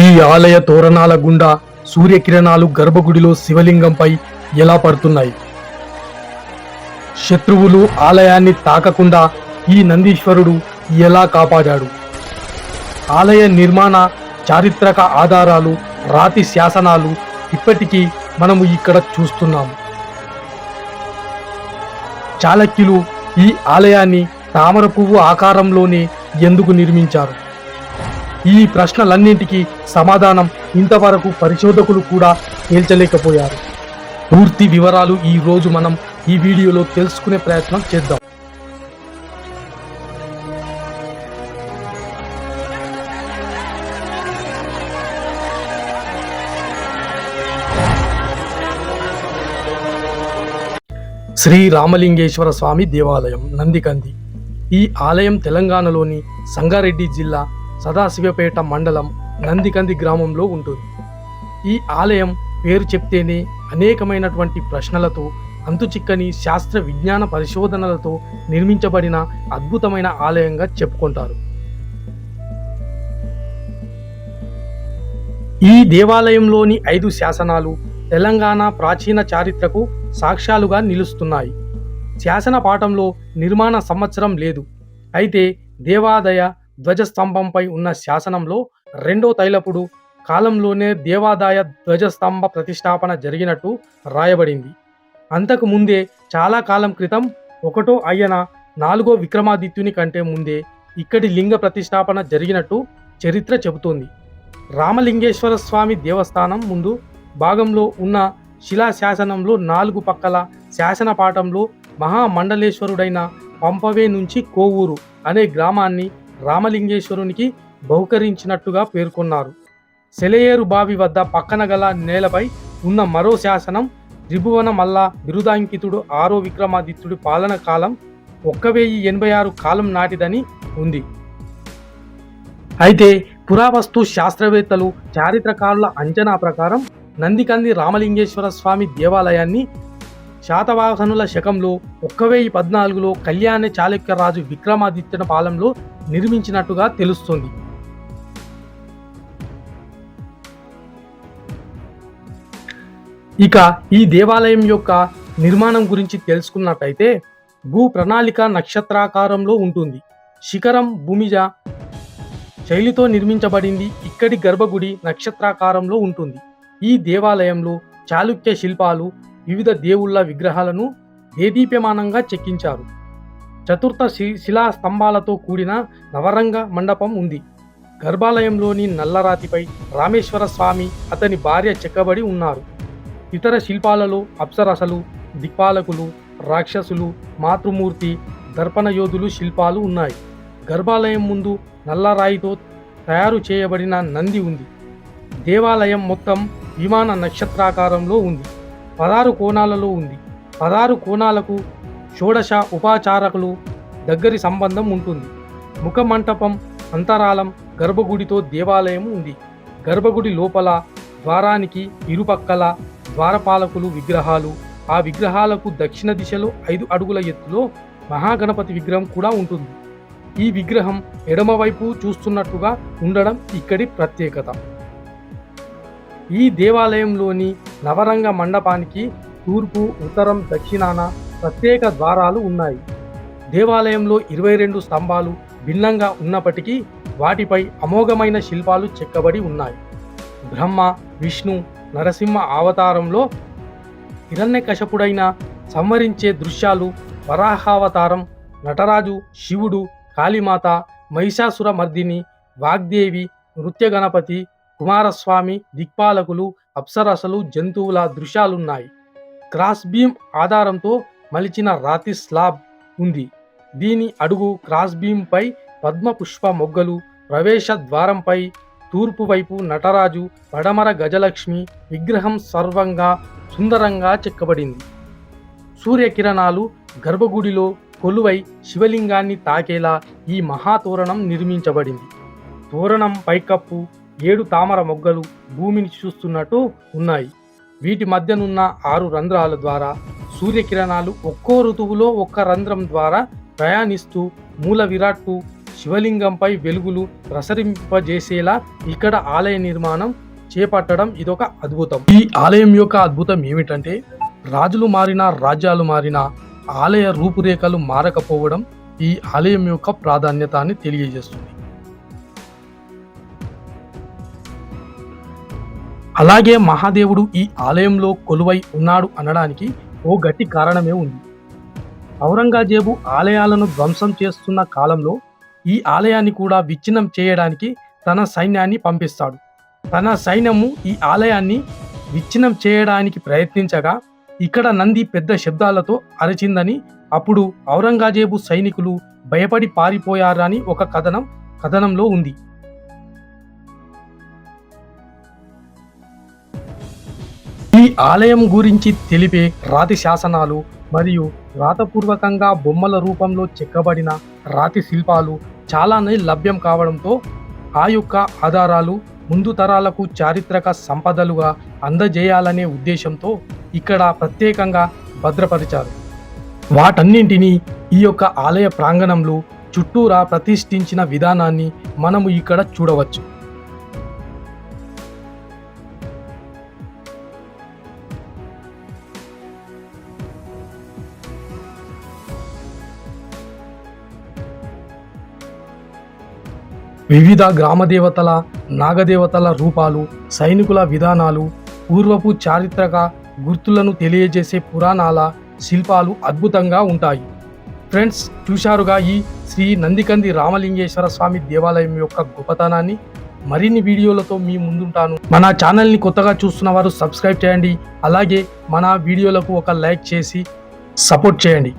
ఈ ఆలయ తోరణాల గుండా సూర్యకిరణాలు గర్భగుడిలో శివలింగంపై ఎలా పడుతున్నాయి? శత్రువులు ఆలయాన్ని తాకకుండా ఈ నందీశ్వరుడు ఎలా కాపాడాడు? ఆలయ నిర్మాణ చారిత్రక ఆధారాలు రాతి శాసనాలు ఇప్పటికీ మనము ఇక్కడ చూస్తున్నాము చాళక్యులు ఈ ఆలయాన్ని తామర పువ్వు ఆకారంలోనే ఎందుకు నిర్మించారు? ఈ ప్రశ్నలన్నింటికీ సమాధానం ఇంతవరకు పరిశోధకులు కూడా తేల్చలేకపోయారు. పూర్తి వివరాలు ఈ రోజు మనం ఈ వీడియోలో తెలుసుకునే ప్రయత్నం చేద్దాం. శ్రీ రామలింగేశ్వర స్వామి దేవాలయం నందికంది. ఈ ఆలయం తెలంగాణలోని సంగారెడ్డి జిల్లా సదాశివపేట మండలం నందికంది గ్రామంలో ఉంటుంది. ఈ ఆలయం పేరు చెప్తేనే అనేకమైనటువంటి ప్రశ్నలతో అంతుచిక్కని శాస్త్ర విజ్ఞాన పరిశోధనలతో నిర్మించబడిన అద్భుతమైన ఆలయంగా చెప్పుకుంటారు. ఈ దేవాలయంలోని ఐదు శాసనాలు తెలంగాణ ప్రాచీన చారిత్రకు సాక్ష్యాలుగా నిలుస్తున్నాయి. శాసన పాఠంలో నిర్మాణ సంవత్సరం లేదు. అయితే దేవాదయ ధ్వజస్తంభంపై ఉన్న శాసనంలో రెండో తైలపుడు కాలంలోనే దేవాదాయ ధ్వజస్తంభ ప్రతిష్టాపన జరిగినట్టు రాయబడింది. అంతకు ముందే చాలా కాలం క్రితం ఒకటో అయ్యన నాలుగో విక్రమాదిత్యుని కంటే ముందే ఇక్కడి లింగ ప్రతిష్టాపన జరిగినట్టు చరిత్ర చెబుతోంది. రామలింగేశ్వర స్వామి దేవస్థానం ముందు భాగంలో ఉన్న శిలా శాసనంలో నాలుగు పక్కల శాసన పాఠంలో మహామండలేశ్వరుడైన పంపవే నుంచి కోవూరు అనే గ్రామాన్ని రామలింగేశ్వరునికి బహుకరించినట్టుగా పేర్కొన్నారు. సెలయేరు బావి వద్ద పక్కన గల నేలపై ఉన్న మరో శాసనం త్రిభువన మల్ల బిరుదాంకితుడు ఆరో విక్రమాదిత్యుడి పాలన కాలం ఒక్క వెయ్యి ఎనభై ఆరు కాలం నాటిదని ఉంది. అయితే పురావస్తు శాస్త్రవేత్తలు చారిత్రకారుల అంచనా ప్రకారం నందికంది రామలింగేశ్వర స్వామి దేవాలయాన్ని శాతవాహనుల శకంలో ఒక్క వెయ్యి పద్నాలుగులో కళ్యాణ చాళుక్య రాజు విక్రమాదిత్యుల పాలనలో నిర్మించినట్టుగా తెలుస్తుంది. ఇక ఈ దేవాలయం యొక్క నిర్మాణం గురించి తెలుసుకున్నట్టయితే భూ ప్రణాళిక నక్షత్రాకారంలో ఉంటుంది. శిఖరం భూమిజ శైలితో నిర్మించబడింది. ఇక్కడి గర్భగుడి నక్షత్రాకారంలో ఉంటుంది. ఈ దేవాలయంలో చాళుక్య శిల్పాలు వివిధ దేవుళ్ళ విగ్రహాలను దేదీప్యమానంగా చెక్కించారు. చతుర్థ శి- శిలా స్తంభాలతో కూడిన నవరంగ మండపం ఉంది. గర్భాలయంలోని నల్లరాతిపై రామేశ్వర స్వామి అతని భార్య చెక్కబడి ఉన్నారు. ఇతర శిల్పాలలో అప్సరసలు దిక్పాలకులు రాక్షసులు మాతృమూర్తి దర్పణయోధులు శిల్పాలు ఉన్నాయి. గర్భాలయం ముందు నల్లరాయితో తయారు చేయబడిన నంది ఉంది. దేవాలయం మొత్తం విమాన నక్షత్రాకారంలో ఉంది. పదహారు కోణాలలో ఉంది. పదహారు కోణాలకు షోడశ ఉపాచారకులు దగ్గరి సంబంధం ఉంటుంది. ముఖమంటపం అంతరాలం గర్భగుడితో దేవాలయం ఉంది. గర్భగుడి లోపల ద్వారానికి ఇరుపక్కల ద్వారపాలకులు విగ్రహాలు. ఆ విగ్రహాలకు దక్షిణ దిశలో ఐదు అడుగుల ఎత్తులో మహాగణపతి విగ్రహం కూడా ఉంటుంది. ఈ విగ్రహం ఎడమవైపు చూస్తున్నట్టుగా ఉండడం ఇక్కడి ప్రత్యేకత. ఈ దేవాలయంలోని నవరంగ మండపానికి తూర్పు ఉత్తరం దక్షిణాన ప్రత్యేక ద్వారాలు ఉన్నాయి. దేవాలయంలో ఇరవై రెండు స్తంభాలు భిన్నంగా ఉన్నప్పటికీ వాటిపై అమోఘమైన శిల్పాలు చెక్కబడి ఉన్నాయి. బ్రహ్మ విష్ణు నరసింహ అవతారంలో హిరణ్యకశపుడైన సంవరించే దృశ్యాలు వరాహావతారం నటరాజు శివుడు కాళీమాత మహిషాసుర మర్దిని వాగ్దేవి నృత్య గణపతి కుమారస్వామి దిక్పాలకులు అప్సరసలు జంతువుల దృశ్యాలున్నాయి. క్రాస్ బీమ్ ఆధారంతో మలిచిన రాతి స్లాబ్ ఉంది. దీని అడుగు క్రాస్ బీమ్పై పద్మపుష్ప పద్మ పుష్ప మొగ్గలు ప్రవేశ ద్వారంపై తూర్పు వైపు నటరాజు పడమర గజలక్ష్మి విగ్రహం సర్వంగా సుందరంగా చెక్కబడింది. సూర్యకిరణాలు గర్భగుడిలో కొలువై శివలింగాన్ని తాకేలా ఈ మహాతోరణం నిర్మించబడింది. తోరణం పైకప్పు ఏడు తామర మొగ్గలు భూమిని చూస్తున్నట్టు ఉన్నాయి. వీటి మధ్యనున్న ఆరు రంధ్రాల ద్వారా సూర్యకిరణాలు ఒక్కో ఋతువులో ఒక్క రంధ్రం ద్వారా ప్రయాణిస్తూ మూల విరాట్టు శివలింగంపై వెలుగులు ప్రసరింపజేసేలా ఇక్కడ ఆలయ నిర్మాణం చేపట్టడం ఇదొక అద్భుతం. ఈ ఆలయం యొక్క అద్భుతం ఏమిటంటే రాజులు మారినా రాజ్యాలు మారినా ఆలయ రూపురేఖలు మారకపోవడం ఈ ఆలయం యొక్క ప్రాధాన్యత అని తెలియజేస్తుంది. అలాగే మహాదేవుడు ఈ ఆలయంలో కొలువై ఉన్నాడు అనడానికి ఓ గట్టి కారణమే ఉంది. ఔరంగజేబు ఆలయాలను ధ్వంసం చేస్తున్న కాలంలో ఈ ఆలయాన్ని కూడా విచ్ఛిన్నం చేయడానికి తన సైన్యాన్ని పంపిస్తాడు. తన సైన్యము ఈ ఆలయాన్ని విచ్ఛిన్నం చేయడానికి ప్రయత్నించగా ఇక్కడ నంది పెద్ద శబ్దాలతో అరచిందని అప్పుడు ఔరంగజేబు సైనికులు భయపడి పారిపోయారని ఒక కథనం కథనంలో ఉంది. ఈ ఆలయం గురించి తెలిపే రాతి శాసనాలు మరియు రాతపూర్వకంగా బొమ్మల రూపంలో చెక్కబడిన రాతి శిల్పాలు చాలానే లభ్యం కావడంతో ఆ యొక్క ఆధారాలు ముందు తరాలకు చారిత్రక సంపదలుగా అందజేయాలనే ఉద్దేశంతో ఇక్కడ ప్రత్యేకంగా భద్రపరిచారు. వాటన్నింటినీ ఈ యొక్క ఆలయ ప్రాంగణంలో చుట్టూరా ప్రతిష్ఠించిన విధానాన్ని మనము ఇక్కడ చూడవచ్చు. వివిధ గ్రామదేవతల నాగదేవతల రూపాలు సైనికుల విధానాలు పూర్వపు చారిత్రక గుర్తులను తెలియజేసే పురాణాల శిల్పాలు అద్భుతంగా ఉంటాయి. ఫ్రెండ్స్ చూశారుగా ఈ శ్రీ నందికంది రామలింగేశ్వర స్వామి దేవాలయం యొక్క గొప్పతనాన్ని? మరిన్ని వీడియోలతో మీ ముందుంటాను. మన ఛానల్ని కొత్తగా చూస్తున్న వారు సబ్స్క్రైబ్ చేయండి. అలాగే మన వీడియోలకు ఒక లైక్ చేసి సపోర్ట్ చేయండి.